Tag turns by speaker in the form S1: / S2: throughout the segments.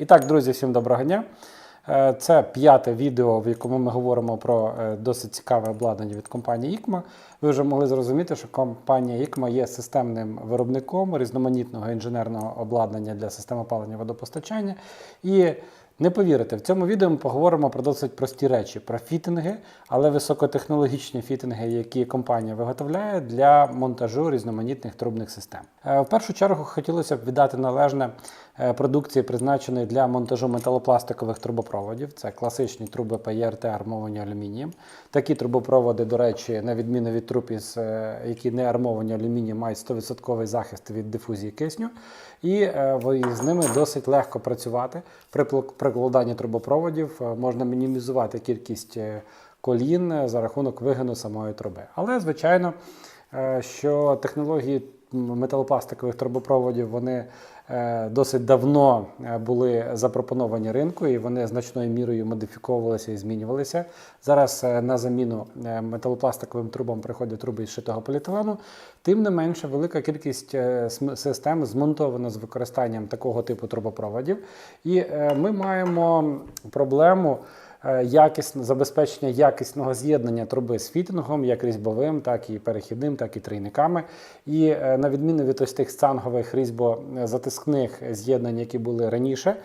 S1: І так, друзі, всім доброго дня. Е, Це п'яте відео, в якому ми говоримо про е, досить цікаве обладнання від компанії ICMA. Ви вже могли зрозуміти, що компанія ICMA є системним виробником різноманітного інженерного обладнання для систем опалення водопостачання. І не повірите, в цьому відео ми поговоримо про досить прості речі: про фітинги, але високотехнологічні фітинги, які компанія виготовляє для монтажу різноманітних трубних систем. Е, В першу чергу хотілося б віддати належне продукції, призначеної для монтажу металопластикових трубопроводів. Це класичні труби ПЄРТ, армовані алюмінієм. Такі трубопроводи, до речі, на відміну від труб, е, які не армовані алюмінієм, мають 100% захист від дифузії кисню. І е, з ними досить легко працювати. При прикладанні трубопроводів е, можна мінімізувати кількість е, колін е, за рахунок вигину самої труби. Але, звичайно, е, що технології металопластикових трубопроводів вони е, досить давно е, були запропоновані ринку, і вони значною мірою модифіковувалися і змінювалися. Зараз е, на заміну металопластиковим трубам приходять труби із шитого поліетилену. Тим не менше, велика кількість систем змонтована з використанням такого типу трубопроводів. І ми маємо проблему е, якісно, забезпечення якісного з'єднання труби з фітингом, як різьбовим, так і перехідним, так і трійниками. І е, на відміну від ось тих цангових різьбозатискних з'єднань, які були раніше, е,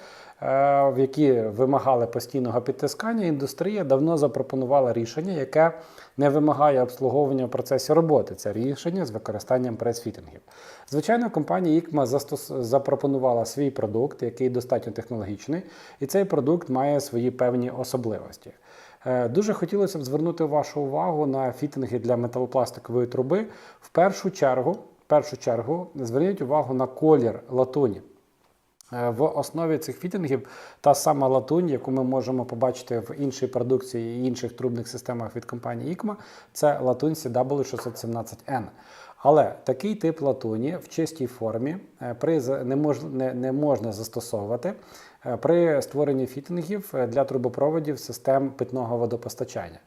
S1: в які вимагали постійного підтискання, індустрія давно запропонувала рішення, яке не вимагає обслуговування в процесі роботи. Це рішення з використанням прес-фітингів. Звичайно, компанія ICMA застос... запропонувала свій продукт, який достатньо технологічний, і цей продукт має свої певні особливості. Е, Дуже хотілося б звернути вашу увагу на фітинги для металопластикової труби. В першу чергу, в першу чергу зверніть увагу на колір латуні. Е, В основі цих фітингів та сама латунь, яку ми можемо побачити в іншій продукції і інших трубних системах від компанії ICMA, це латунь CW617N. Але такий тип латуні в чистій формі е, при не, мож, не, не можна застосовувати при створенні фітингів е, для трубопроводів систем питного водопостачання.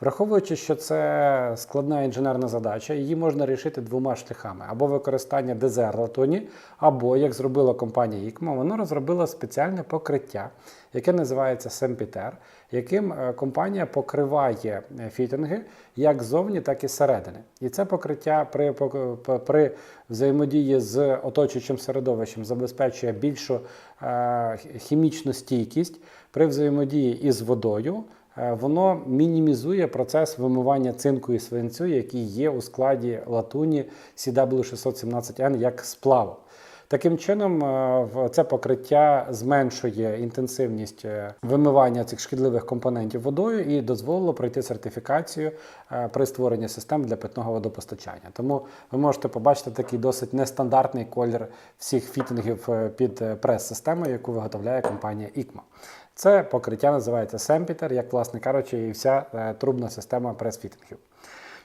S1: Враховуючи, що це складна інженерна задача, її можна рішити двома шляхами: або використання дезерлатоні, або, як зробила компанія ICMA, вона розробила спеціальне покриття, яке називається Семпітер, яким е, компанія покриває е, фітинги як ззовні, так і зсередини. І це покриття при, при взаємодії з оточуючим середовищем забезпечує більшу е, хімічну стійкість при взаємодії із водою. Воно мінімізує процес вимивання цинку і свинцю, який є у складі латуні CW617N як сплаву. Таким чином, е, це покриття зменшує інтенсивність е, вимивання цих шкідливих компонентів водою і дозволило пройти сертифікацію е, при створенні систем для питного водопостачання. Тому ви можете побачити такий досить нестандартний колір всіх фітингів під прес-системою, яку виготовляє компанія ICMA. Це покриття називається Семпітер, як, власне кажучи, і вся трубна система прес-фітингів.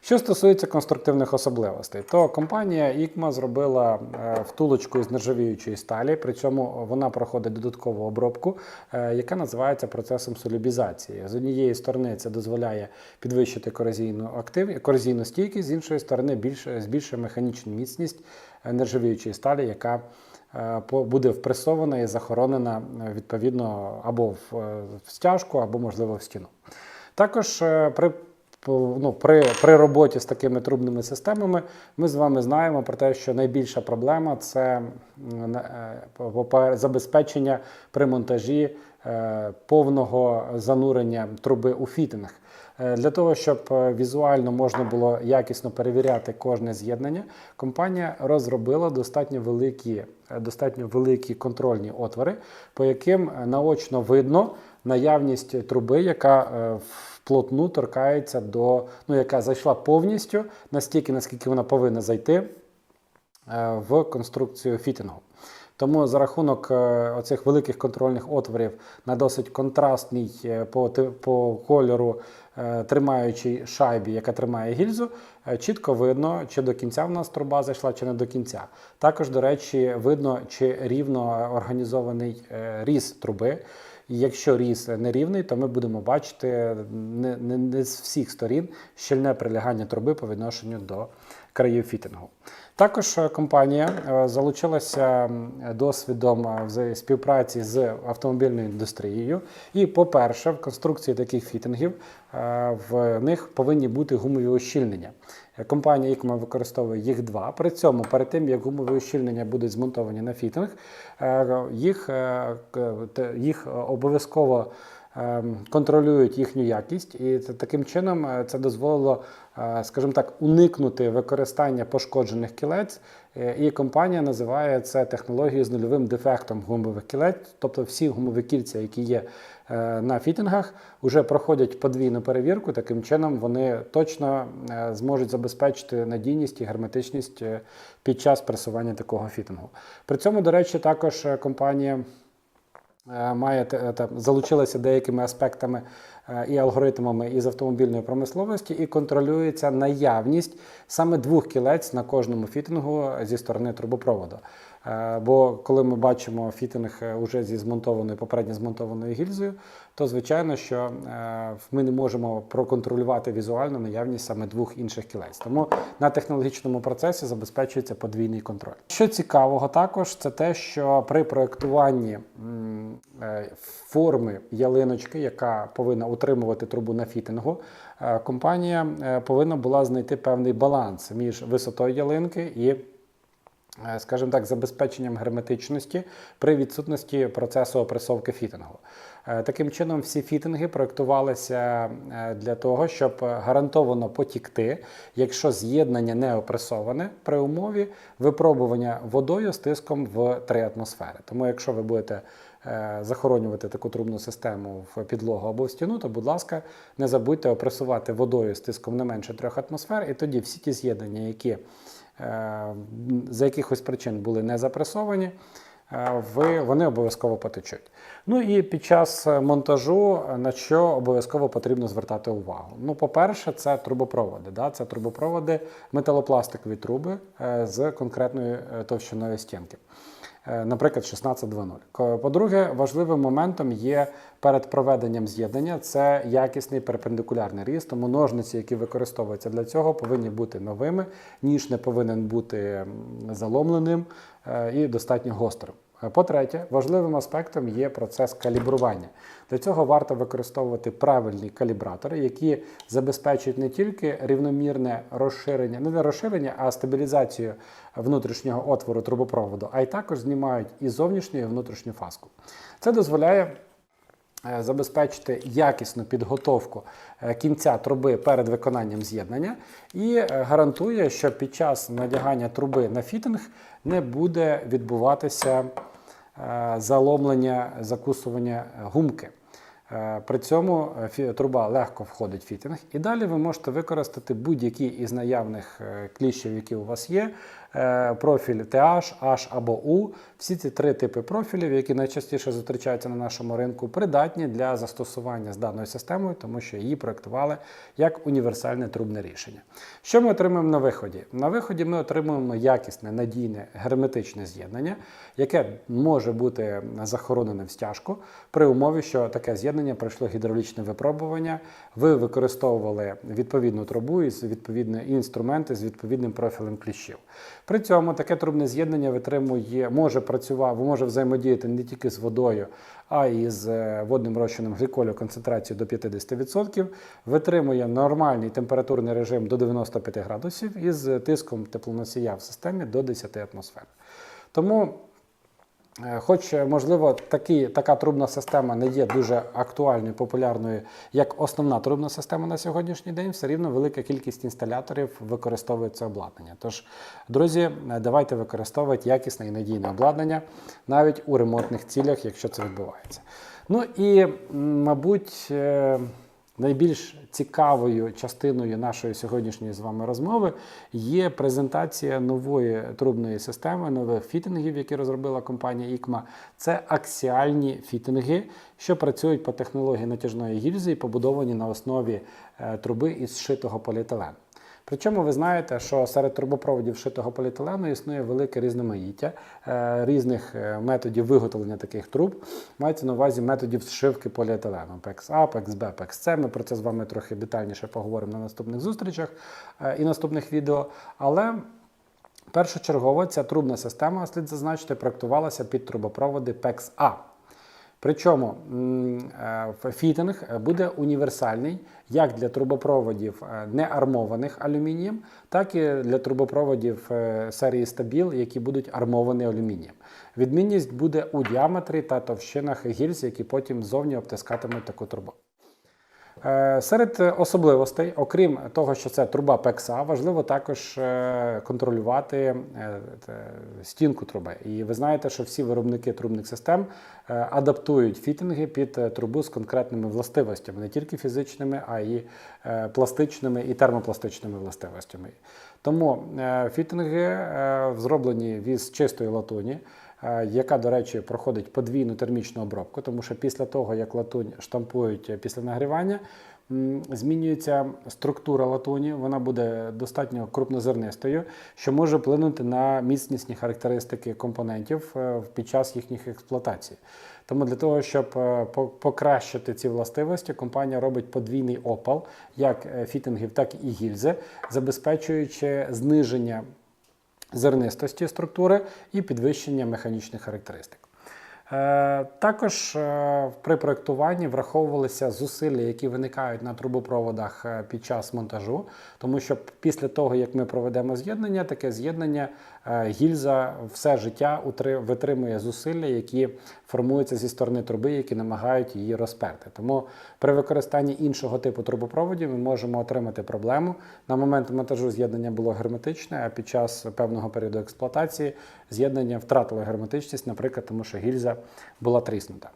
S1: Що стосується конструктивних особливостей, то компанія ICMA зробила е, втулочку із нержавіючої сталі, при цьому вона проходить додаткову обробку, е, яка називається процесом солюбізації. З однієї сторони це дозволяє підвищити корозійну актив, корозійну стійкість, з іншої сторони більше, збільшує механічну міцність е, нержавіючої сталі, яка буде впресована і захоронена відповідно або в, стяжку, або можливо в стіну. Також при ну, при, при роботі з такими трубними системами ми з вами знаємо про те, що найбільша проблема це е, забезпечення при монтажі е, повного занурення труби у фітинг. Е, Для того, щоб візуально можна було якісно перевіряти кожне з'єднання, компанія розробила достатньо великі, достатньо великі контрольні отвори, по яким наочно видно наявність труби, яка е, вплотну торкається до, ну, яка зайшла повністю настільки, наскільки вона повинна зайти е, в конструкцію фітингу. Тому за рахунок е, оцих великих контрольних отворів на досить контрастній по, по кольору тримаючій шайбі, яка тримає гільзу, чітко видно, чи до кінця в нас труба зайшла, чи не до кінця. Також, до речі, видно, чи рівно організований різ труби. Якщо різ нерівний, то ми будемо бачити не, не, не з всіх сторін щільне прилягання труби по відношенню до країв фітингу. Також е, компанія е, залучилася досвідом е, співпраці з автомобільною індустрією. І, по-перше, в конструкції таких фітингів е, в них повинні бути гумові ущільнення. Е, Компанія ICMA використовує їх два. При цьому, перед тим як гумові ущільнення будуть змонтовані на фітинг, е, їх, е, їх обов'язково ем, контролюють їхню якість, і таким чином це дозволило, скажімо так, уникнути використання пошкоджених кілець. І компанія називає це технологією з нульовим дефектом гумових кілець. Тобто всі гумові кільця, які є на фітингах, вже проходять подвійну перевірку. Таким чином вони точно е, зможуть забезпечити надійність і герметичність е, під час пресування такого фітингу. При цьому, до речі, також е, компанія е, має те- залучилася деякими аспектами е, і алгоритмами із автомобільної промисловості і контролюється наявність саме двох кілець на кожному фітингу зі сторони трубопроводу. Е, Бо коли ми бачимо фітинг е, уже зі змонтованою, попередньо змонтованою гільзою, то звичайно, що е, ми не можемо проконтролювати візуально наявність саме двох інших кілець. Тому на технологічному процесі забезпечується подвійний контроль. Що цікавого також, це те, що при проєктуванні е, форми ялиночки, яка повинна утримувати трубу на фітингу, компанія повинна була знайти певний баланс між висотою ялинки і скажімо так, забезпеченням герметичності при відсутності процесу опресовки фітингу. Е, Таким чином, всі фітинги проєктувалися е, для того, щоб гарантовано потікти, якщо з'єднання не опресоване при умові випробування водою з тиском в 3 атмосфери. Тому, якщо ви будете е, захоронювати таку трубну систему в підлогу або в стіну, то, будь ласка, не забудьте опресувати водою з тиском не менше 3 атмосфер, і тоді всі ті з'єднання, які е, за якихось причин були не запресовані, е, вони обов'язково потечуть. Ну і під час е, монтажу е, на що обов'язково потрібно звертати увагу. Ну, по-перше, це трубопроводи. Да? Це трубопроводи металопластикові труби е, з конкретною е, товщиною стінки. Е, Наприклад, 16.2.0. Ко- По-друге, важливим моментом є перед проведенням з'єднання це якісний перпендикулярний різ, тому ножниці, які використовуються для цього, повинні бути новими, ніж не повинен бути заломленим е, і достатньо гострим. По-третє, важливим аспектом є процес калібрування. Для цього варто використовувати правильні калібратори, які забезпечують не тільки рівномірне розширення, не розширення, а стабілізацію внутрішнього отвору трубопроводу, а й також знімають і зовнішню, і внутрішню фаску. Це дозволяє забезпечити якісну підготовку е, кінця труби перед виконанням з'єднання і е, гарантує, що під час надягання труби на фітинг не буде відбуватися е, заломлення, закусування гумки. Е, При цьому е, труба легко входить в фітинг, і далі ви можете використати будь-які із наявних е, кліщів, які у вас є. Е, Профіль TH, H або U. Всі ці три типи профілів, які найчастіше зустрічаються на нашому ринку, придатні для застосування з даною системою, тому що її проектували як універсальне трубне рішення. Що ми отримуємо на виході? На виході ми отримуємо якісне, надійне герметичне з'єднання, яке може бути захоронене в стяжку при умові, що таке з'єднання пройшло гідравлічне випробування. Ви використовували відповідну трубу і відповідні інструменти з відповідним профілем кліщів. При цьому таке трубне з'єднання витримує, може працювати, може взаємодіяти не тільки з водою, а й з е, водним розчином гліколю концентрацією до 50%, витримує нормальний температурний режим до 95 градусів із тиском теплоносія в системі до 10 атмосфер. Тому Хоч, е, можливо, такі, така трубна система не є дуже актуальною, популярною, як основна трубна система на сьогоднішній день, все рівно велика кількість інсталяторів використовує це обладнання. Тож, друзі, е, давайте використовувати якісне і надійне обладнання навіть у ремонтних цілях, якщо це відбувається. Ну і, мабуть, е, Найбільш цікавою частиною нашої сьогоднішньої з вами розмови є презентація нової трубної системи, нових фітингів, які розробила компанія ICMA. Це аксіальні фітинги, що працюють по технології натяжної гільзи і побудовані на основі е, труби із зшитого поліетилену. Причому ви знаєте, що серед трубопроводів вшитого поліетилену існує велике різноманіття е, різних е, методів виготовлення таких труб. Мається на увазі методів зшивки поліетилену PEX-A, PEX-B, PEX-C. Ми про це з вами трохи детальніше поговоримо на наступних зустрічах е, і наступних відео. Але першочергово ця трубна система, слід зазначити, проектувалася під трубопроводи PEX-A. Причому е, фітинг буде універсальний як для трубопроводів неармованих не армованих алюмінієм, так і для трубопроводів е, серії Стабіл, які будуть армовані алюмінієм. Відмінність буде у діаметрі та товщинах гільз, які потім ззовні обтискатимуть таку трубу. Е, Серед особливостей, окрім того, що це труба ПЕКСА, важливо також е, контролювати е, стінку труби. І ви знаєте, що всі виробники трубних систем адаптують фітинги під трубу з конкретними властивостями, не тільки фізичними, а й пластичними і термопластичними властивостями. Тому фітинги зроблені з чистої латуні яка, до речі, проходить подвійну термічну обробку, тому що після того, як латунь штампують е, після нагрівання, змінюється структура латуні, вона буде достатньо крупнозернистою, що може вплинути на міцнісні характеристики компонентів е, під час їхніх експлуатацій. Тому для того, щоб е, покращити ці властивості, компанія робить подвійний опал як фітингів, так і гільзи, забезпечуючи зниження зернистості структури і підвищення механічних характеристик. Е, Також е, при проєктуванні враховувалися зусилля, які виникають на трубопроводах е, під час монтажу, тому що після того, як ми проведемо з'єднання, таке з'єднання гільза все життя витримує зусилля, які формуються зі сторони труби, які намагають її розперти. Тому при використанні іншого типу трубопроводів ми можемо отримати проблему. На момент монтажу з'єднання було герметичне, а під час певного періоду експлуатації з'єднання втратило герметичність, наприклад, тому що гільза була тріснута.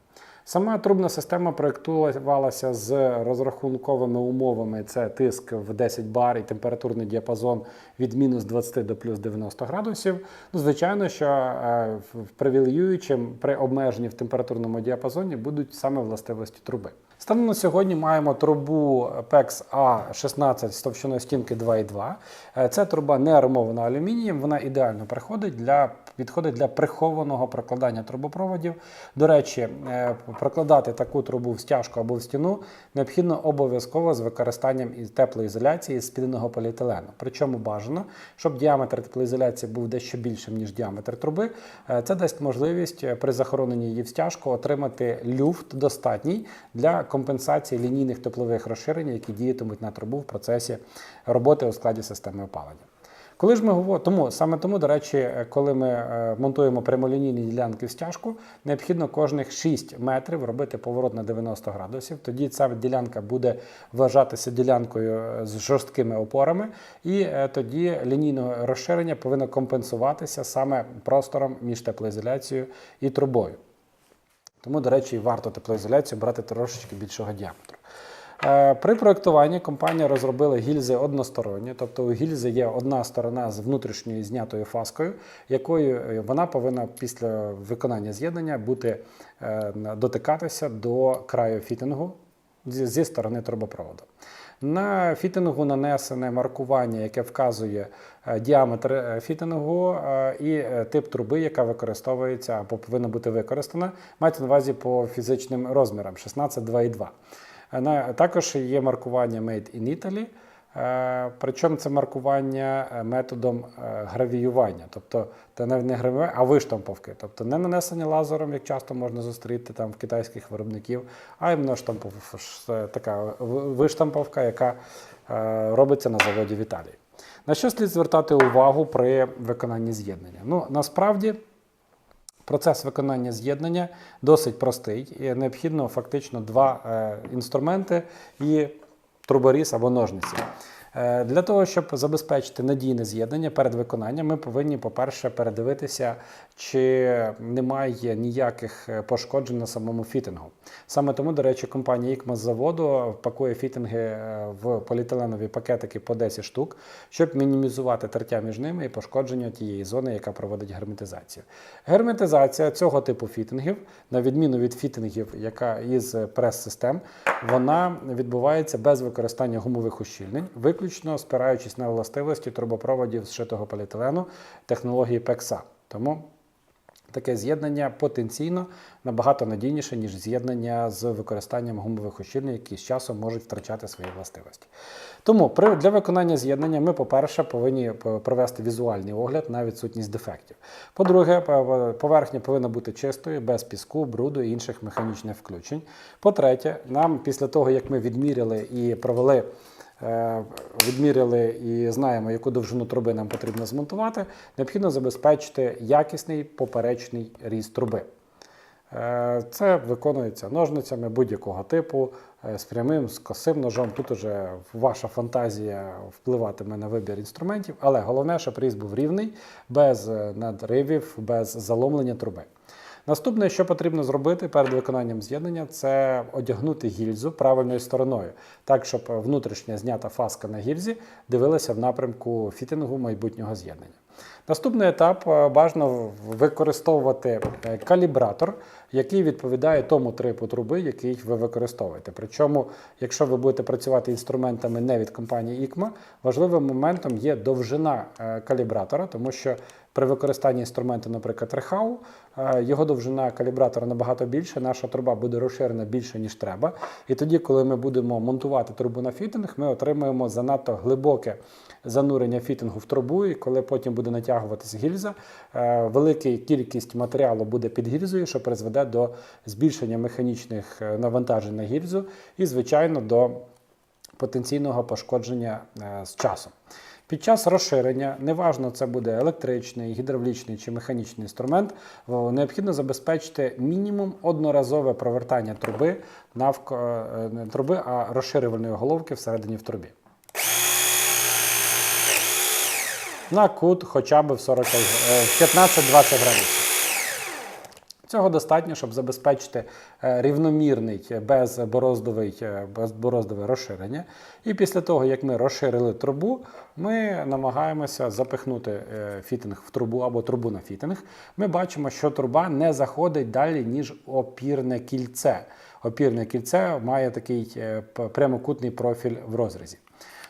S1: Сама трубна система проєктувалася з розрахунковими умовами: це тиск в 10 бар і температурний діапазон від мінус 20 до плюс 90 градусів. Ну, звичайно, що е, привілеюючим при обмеженні в температурному діапазоні будуть саме властивості труби. Станом на сьогодні маємо трубу PEX A16 з товщиною стінки 2,2. Е, Ця труба не армована алюмінієм, вона ідеально приходить для, підходить для прихованого прокладання трубопроводів. До речі, е, прокладати таку трубу в стяжку або в стіну необхідно обов'язково з використанням теплоізоляції з спіненого поліетилену. Причому бажано, щоб діаметр теплоізоляції був дещо більшим, ніж діаметр труби. Е, Це дасть можливість при захороненні її в стяжку отримати люфт достатній для компенсації лінійних теплових розширень, які діятимуть на трубу в процесі роботи у складі системи опалення. Коли ж ми говоримо, тому саме тому, до речі, коли ми е, монтуємо прямолінійні ділянки в стяжку, необхідно кожних 6 метрів робити поворот на 90 градусів. Тоді ця ділянка буде вважатися ділянкою е, з жорсткими опорами, і е, тоді лінійне розширення повинно компенсуватися саме простором між теплоізоляцією і трубою. Тому, до речі, варто теплоізоляцію брати трошечки більшого діаметру. Е, При проєктуванні компанія розробила гільзи односторонні, тобто у гільзи є одна сторона з внутрішньою знятою фаскою, якою е, вона повинна після виконання з'єднання бути е, дотикатися до краю фітингу зі сторони трубопроводу. На фітингу нанесене маркування, яке вказує е, діаметр е, фітингу е, і тип труби, яка використовується або повинна бути використана. Мається на увазі по фізичним розмірам 16, 2,2. Також є маркування Made in Italy. Е, Причому це маркування е, методом е, гравіювання, тобто це навіть не гравіювання, а виштамповки. Тобто не нанесення лазером, як часто можна зустріти там в китайських виробників, а іменно така виштамповка, яка робиться на заводі в Італії. На що слід звертати увагу при виконанні з'єднання? Ну, насправді. Процес виконання з'єднання досить простий. Необхідно фактично два е, інструменти і труборіз або ножниці. Е, Для того, щоб забезпечити надійне з'єднання перед виконанням, ми повинні, по-перше, передивитися, чи немає ніяких е, пошкоджень на самому фітингу. Саме тому, до речі, компанія IKMA з заводу пакує фітинги е, в поліетиленові пакетики по 10 штук, щоб мінімізувати тертя між ними і пошкодження тієї зони, яка проводить герметизацію. Герметизація цього типу фітингів, на відміну від фітингів, яка із прес-систем, вона відбувається без використання гумових ущільнень, виключно спираючись на властивості трубопроводів зшитого поліетилену технології PEXA. Тому таке з'єднання потенційно набагато надійніше, ніж з'єднання з використанням гумових ущільнень, які з часом можуть втрачати свої властивості. Тому при, для виконання з'єднання ми, по-перше, повинні провести візуальний огляд на відсутність дефектів. По-друге, поверхня повинна бути чистою, без піску, бруду і інших механічних включень. По-третє, нам після того, як ми відміряли і провели відміряли і знаємо, яку довжину труби нам потрібно змонтувати, необхідно забезпечити якісний поперечний різ труби. Е, Це виконується ножницями будь-якого типу, е, з прямим, з косим ножом. Тут уже ваша фантазія впливатиме на вибір інструментів, але головне, щоб різ був рівний, без е, надривів, без заломлення труби. Наступне, що потрібно зробити перед виконанням з'єднання, це одягнути гільзу правильною стороною, так щоб внутрішня знята фаска на гільзі дивилася в напрямку фітингу майбутнього з'єднання. Наступний етап е, бажано використовувати е, калібратор, який відповідає тому типу труби, який ви використовуєте. Причому, якщо ви будете працювати інструментами не від компанії ICMA, важливим моментом є довжина е, калібратора, тому що при використанні інструменту, наприклад, Рехау, його довжина калібратора набагато більше, наша труба буде розширена більше, ніж треба. І тоді, коли ми будемо монтувати трубу на фітинг, ми отримаємо занадто глибоке занурення фітингу в трубу, і коли потім буде натягуватися гільза, е, велика кількість матеріалу буде під гільзою, що призведе до збільшення механічних е, навантажень на гільзу і, звичайно, до потенційного пошкодження е, з часом. Під час розширення, неважно це буде електричний, гідравлічний чи механічний інструмент, необхідно забезпечити мінімум одноразове провертання труби навко е, труби, а розширювальної головки всередині в трубі. На кут хоча б в 40, е, 15-20 градусів. Цього достатньо, щоб забезпечити е, рівномірний е, е, безбороздове розширення. І після того, як ми розширили трубу, ми намагаємося запихнути е, фітинг в трубу або трубу на фітинг. Ми бачимо, що труба не заходить далі, ніж опірне кільце. Опірне кільце має такий е, прямокутний профіль в розрізі.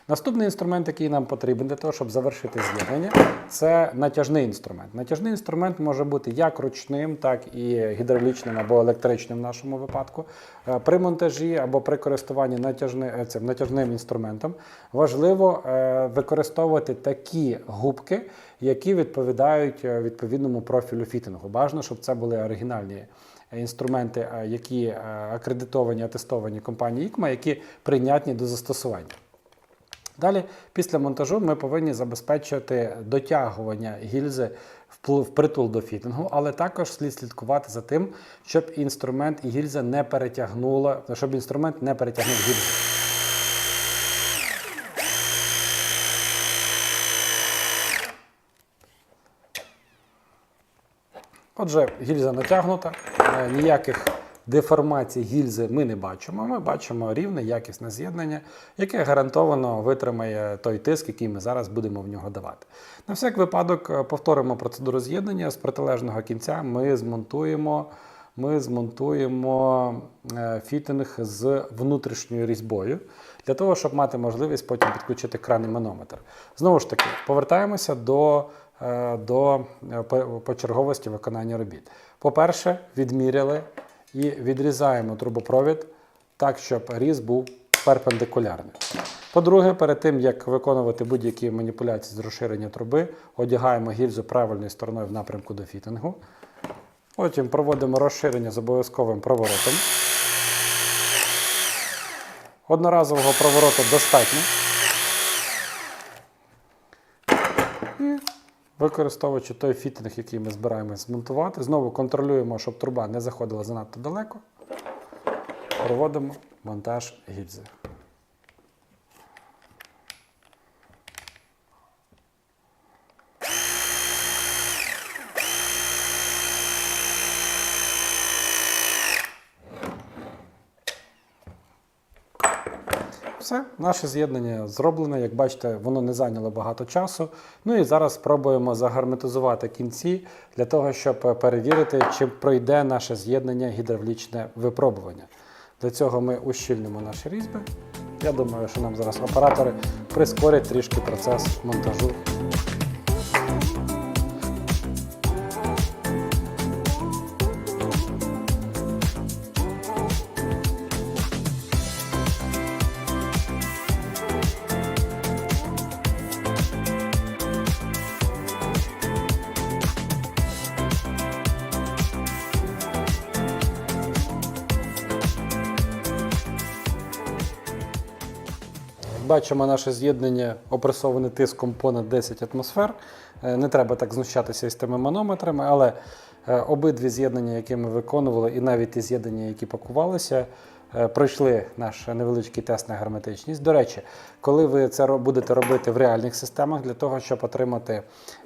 S1: Наступний інструмент, який нам потрібен для того, щоб завершити з'єднання, це натяжний інструмент. Натяжний інструмент може бути як ручним, так і гідравлічним або електричним в нашому випадку. Е, При монтажі або при користуванні натяжни, е, цим натяжним інструментом важливо е, використовувати такі губки, які відповідають відповідному профілю фітингу. Бажано, щоб це були оригінальні інструменти, які акредитовані, атестовані компанією ICMA, які прийнятні до застосування. Далі, після монтажу, ми повинні забезпечити дотягування гільзи впл- впритул до фітингу, але також слід слідкувати за тим, щоб інструмент і гільза не перетягнула, щоб інструмент не перетягнув гільзу. Отже, гільза натягнута, е, ніяких деформацій гільзи ми не бачимо. Ми бачимо рівне, якісне з'єднання, яке гарантовано витримає той тиск, який ми зараз будемо в нього давати. На всяк випадок е, повторимо процедуру з'єднання з протилежного кінця. Ми змонтуємо, ми змонтуємо е, фітинг з внутрішньою різьбою для того, щоб мати можливість потім підключити кран і манометр. Знову ж таки, повертаємося до е, до по- почерговості виконання робіт. По-перше, відміряли і відрізаємо трубопровід так, щоб різ був перпендикулярний. По-друге, перед тим як виконувати будь-які маніпуляції з розширення труби, одягаємо гільзу правильною стороною в напрямку до фітингу. Потім проводимо розширення з обов'язковим проворотом. Одноразового провороту достатньо. Використовуючи той фітинг, який ми збираємось змонтувати, знову контролюємо, щоб труба не заходила занадто далеко. Проводимо монтаж гільзи. Все, наше з'єднання зроблене. Як бачите, воно не зайняло багато часу. Ну і зараз спробуємо загарметизувати кінці для того, щоб е, перевірити, чи пройде наше з'єднання гідравлічне випробування. Для цього ми ущільнимо наші різьби. Я думаю, що нам зараз оператори прискорять трішки процес монтажу. Бачимо наше з'єднання опресоване тиском понад 10 атмосфер. Е, Не треба так знущатися із тими манометрами, але е, обидві з'єднання, які ми виконували, і навіть ті з'єднання, які пакувалися, е, пройшли наш невеличкий тест на герметичність. До речі, коли ви це будете робити в реальних системах, для того, щоб отримати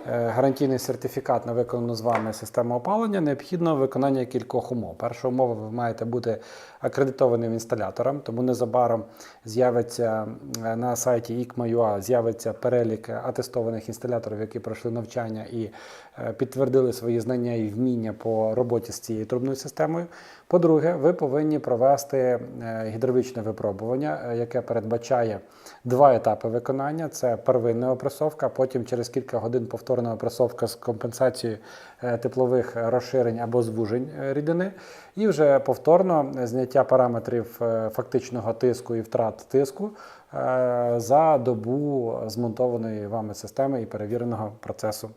S1: гарантійний сертифікат на виконану з вами систему опалення, необхідно виконання кількох умов. Перша умова, ви маєте бути акредитованим інсталятором, тому незабаром з'явиться е, на сайті ICMA.ua з'явиться перелік атестованих інсталяторів, які пройшли навчання і е, підтвердили свої знання і вміння по роботі з цією трубною системою. По-друге, ви повинні провести е, гідравлічне випробування, е, яке передбачає два етапи виконання: це первинна опресовка, потім через кілька годин повторна опресовка з компенсацією е, теплових розширень або звужень е, рідини, і вже повторно зняття параметрів е, фактичного тиску і втрат тиску за добу змонтованої вами системи і перевіреного процесу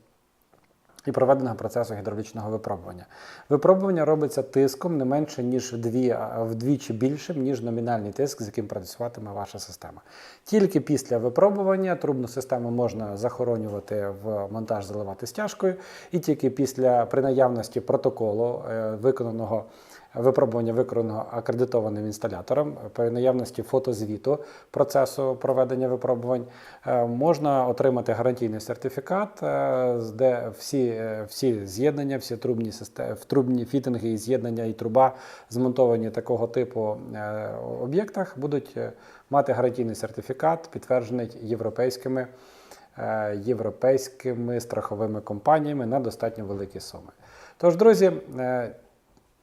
S1: і проведеного процесу гідравлічного випробування. Випробування робиться тиском не менше, ніж вдві, вдвічі більшим, ніж номінальний тиск, з яким працюватиме ваша система. Тільки після випробування трубну систему можна захоронювати в монтаж, заливати стяжкою, і тільки після при наявності протоколу е, виконаного. Випробування виконаного акредитованим інсталятором при наявності фотозвіту процесу проведення випробувань е, можна отримати гарантійний сертифікат, е, де всі, е, всі з'єднання, всі трубні системи, трубні фітинги і з'єднання і труба змонтовані такого типу об'єктах, будуть мати гарантійний сертифікат, підтверджений європейськими європейськими страховими компаніями на достатньо великі суми. Тож, друзі,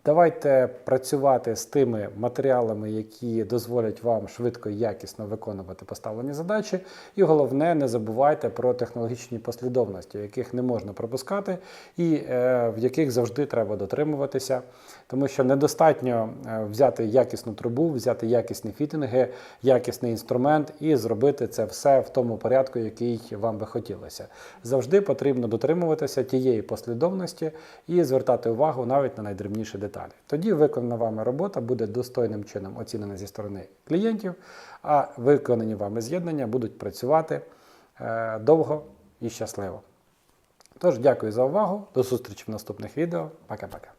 S1: Давайте працювати з тими матеріалами, які дозволять вам швидко і якісно виконувати поставлені задачі. І головне, не забувайте про технологічні послідовності, яких не можна пропускати, і е, в яких завжди треба дотримуватися, тому що недостатньо е, взяти якісну трубу, взяти якісні фітинги, якісний інструмент і зробити це все в тому порядку, який вам би хотілося. Завжди потрібно дотримуватися тієї послідовності і звертати увагу навіть на найдрібніші деталі. Тоді виконана вами робота буде достойним чином оцінена зі сторони клієнтів, а виконані вами з'єднання будуть працювати е, довго і щасливо. Тож, дякую за увагу. До зустрічі в наступних відео. Пока-пока.